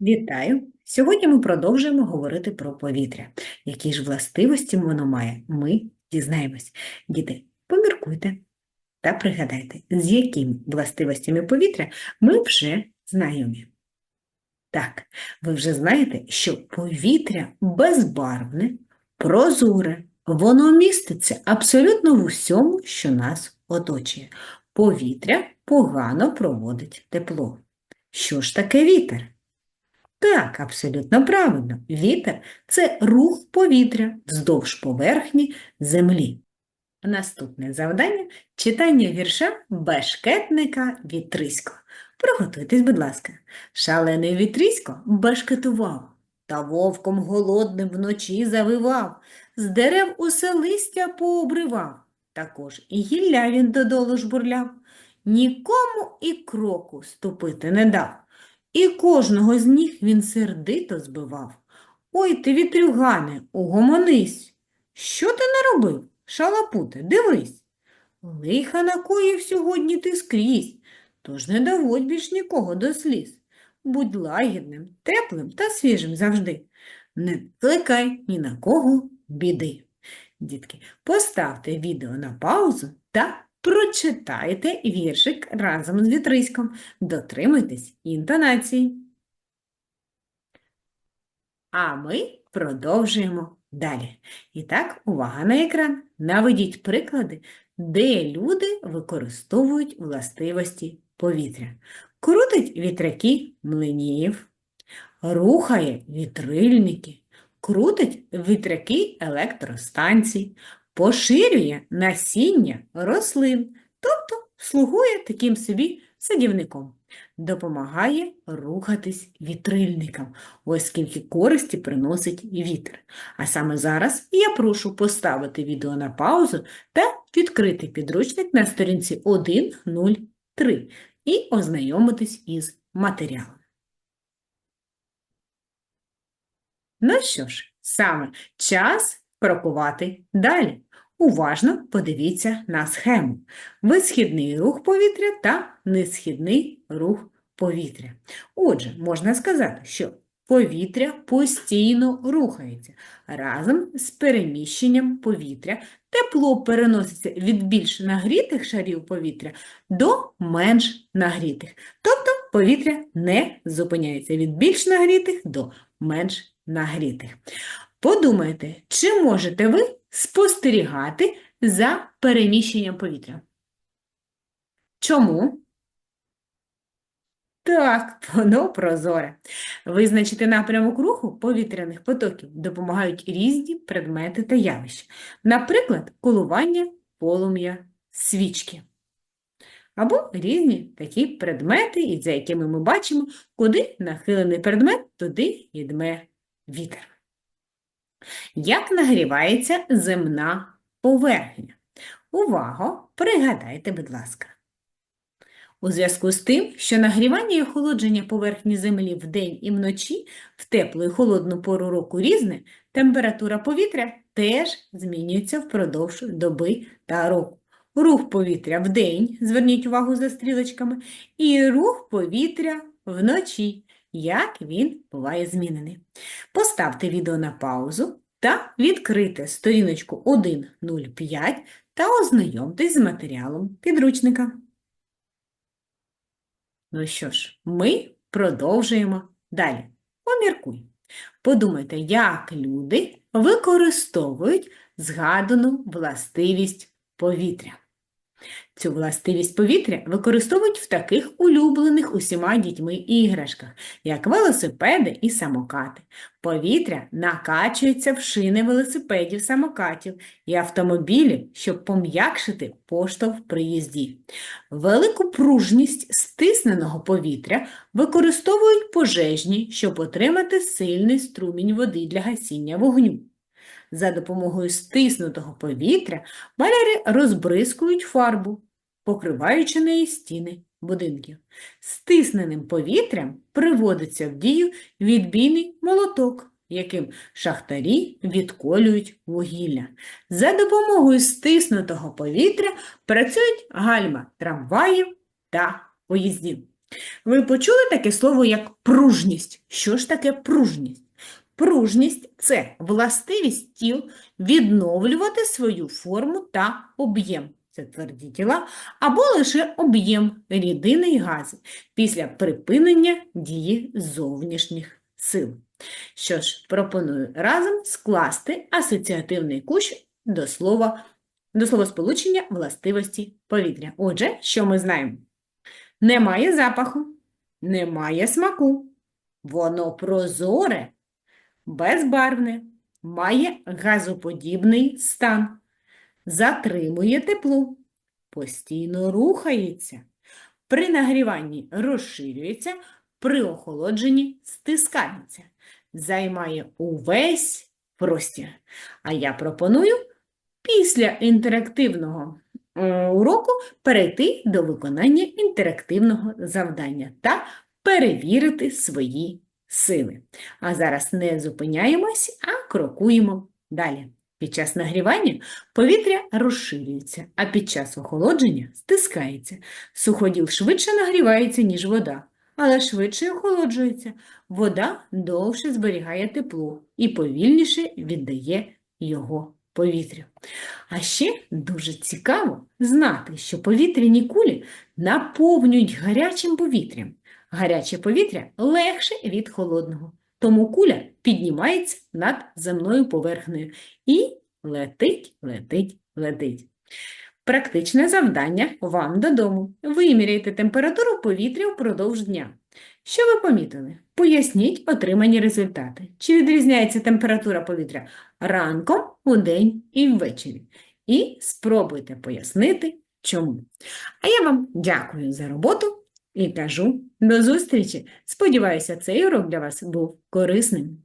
Вітаю! Сьогодні ми продовжуємо говорити про повітря. Які ж властивості воно має, ми дізнаємось. Діти, поміркуйте та пригадайте, з якими властивостями повітря ми вже знайомі. Так, ви вже знаєте, що повітря безбарвне, прозоре, воно міститься абсолютно в усьому, що нас оточує. Повітря погано проводить тепло. Що ж таке вітер? Так, абсолютно правильно. Вітер це рух повітря вздовж поверхні землі. Наступне завдання читання вірша Бешкетника Вітрисько. Приготуйтесь, будь ласка. Шалений вітрісько бешкетував, та вовком голодним вночі завивав, з дерев усе листя пообривав, також і гілля він додолу жбурляв, нікому і кроку ступити не дав. І кожного з них він сердито збивав. Ой ти, вітрюгане, угомонись. Що ти наробив, шалапуте, дивись. Лиха накоїв сьогодні ти скрізь, тож не доводь більш нікого до сліз. Будь лагідним, теплим та свіжим завжди. Не кликай ні на кого біди. Дітки, поставте відео на паузу та прочитайте віршик разом з вітриськом. Дотримуйтесь інтонації. А ми продовжуємо далі. І так, увага на екран. Наведіть приклади, де люди використовують властивості повітря. Крутить вітряки млинів, рухає вітрильники, крутить вітряки електростанцій, поширює насіння рослин, тобто слугує таким собі садівником, допомагає рухатись вітрильникам, скільки користі приносить вітер. А саме зараз я прошу поставити відео на паузу та відкрити підручник на сторінці 1.03 і ознайомитись із матеріалом. Ну що ж, саме час крокувати далі. Уважно подивіться на схему. Висхідний рух повітря та несхідний рух повітря. Отже, можна сказати, що повітря постійно рухається. Разом з переміщенням повітря тепло переноситься від більш нагрітих шарів повітря до менш нагрітих. Тобто повітря не зупиняється від більш нагрітих до менш нагрітих. Подумайте, чи можете ви спостерігати за переміщенням повітря? Чому? Так, воно прозоре. Визначити напрямок руху повітряних потоків допомагають різні предмети та явища. Наприклад, колування полум'я свічки. Або різні такі предмети, за якими ми бачимо, куди нахилений предмет, туди йдме вітер. Як нагрівається земна поверхня? Увага! Пригадайте, будь ласка. У зв'язку з тим, що нагрівання і охолодження поверхні землі вдень і вночі в теплу і холодну пору року різне, температура повітря теж змінюється впродовж доби та року. Рух повітря вдень, зверніть увагу за стрілочками, і рух повітря вночі, як він буває змінений. Поставте відео на паузу та відкрите сторіночку 1.05 та ознайомтесь з матеріалом підручника. Ну що ж, ми продовжуємо далі. Поміркуй. Подумайте, як люди використовують згадану властивість повітря. Цю властивість повітря використовують в таких улюблених усіма дітьми іграшках, як велосипеди і самокати. Повітря накачується в шини велосипедів, самокатів і автомобілів, щоб пом'якшити поштовх при їзді. Велику пружність стисненого повітря використовують пожежні, щоб отримати сильний струмінь води для гасіння вогню. За допомогою стиснутого повітря маляри розбризкують фарбу, покриваючи неї стіни будинків. Стисненим повітрям приводиться в дію відбійний молоток, яким шахтарі відколюють вугілля. За допомогою стиснутого повітря працюють гальма трамваїв та поїздів. Ви почули таке слово, як пружність? Що ж таке пружність? Пружність – це властивість тіл відновлювати свою форму та об'єм. Це тверді тіла, або лише об'єм рідини і гази після припинення дії зовнішніх сил. Що ж, пропоную разом скласти асоціативний кущ до слова, до словосполучення властивості повітря. Отже, що ми знаємо? Немає запаху, немає смаку. Воно прозоре, безбарвне, має газоподібний стан, затримує тепло, постійно рухається, при нагріванні розширюється, при охолодженні стискається, займає увесь простір. А я пропоную після інтерактивного е, уроку перейти до виконання інтерактивного завдання та перевірити свої сили. А зараз не зупиняємось, а крокуємо далі. Під час нагрівання повітря розширюється, а під час охолодження стискається. Суходіл швидше нагрівається, ніж вода, але швидше охолоджується. Вода довше зберігає тепло і повільніше віддає його повітрю. А ще дуже цікаво знати, що повітряні кулі наповнюють гарячим повітрям. Гаряче повітря легше від холодного, тому куля піднімається над земною поверхнею і летить, летить, летить. Практичне завдання вам додому. Виміряйте температуру повітря впродовж дня. Що ви помітили? Поясніть отримані результати. Чи відрізняється температура повітря ранком, удень і ввечері? І спробуйте пояснити, чому. А я вам дякую за роботу і кажу до зустрічі. Сподіваюся, цей урок для вас був корисним.